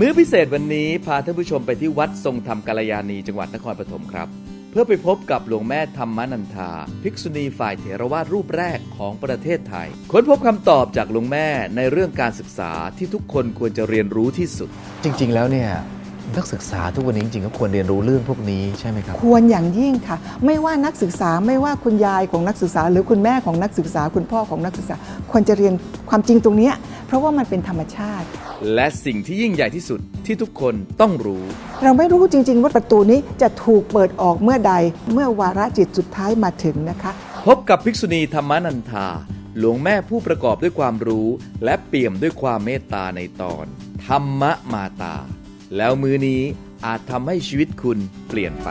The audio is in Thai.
มื้อพิเศษวันนี้พาท่านผู้ชมไปที่วัดทรงธรรมกาลยานีจังหวัดนครปฐมครับ เพื่อไปพบกับหลวงแม่ธรรมนันทา ภิกษุณีฝ่ายเถรวาทรูปแรกของประเทศไทย ค้นพบคำตอบจากหลวงแม่ในเรื่องการศึกษาที่ทุกคนควรจะเรียนรู้ที่สุด จริง ๆ แล้วเนี่ยนักศึกษาทุกวันนี้จริงๆก็ควรเรียนรู้เรื่องพวกนี้ใช่ไหมครับ ควรอย่างยิ่งค่ะ ไม่ว่านักศึกษาไม่ว่าคุณยายของนักศึกษา หรือคุณแม่ของนักศึกษา คุณพ่อของนักศึกษา ควรจะเรียนความจริงตรงเนี้ยเพ ราะว่ามันเป็นธรรมชาติ และสิ่งที่ยิ่งใหญ่ที่สุดที่ทุกคนต้องรู้ เราไม่รู้จริง ๆ ว่าประตูนี้จะถูกเปิดออกเมื่อใดเมื่อวาระจิตสุดท้ายมาถึงนะคะ พบกับภิกษุณีธรรมนันทา หลวงแม่ผู้ประกอบด้วยความรู้ และเปี่ยมด้วยความเมตตาในตอน ธรรมมาตา แล้วมือนี้อาจทำให้ชีวิตคุณเปลี่ยนไป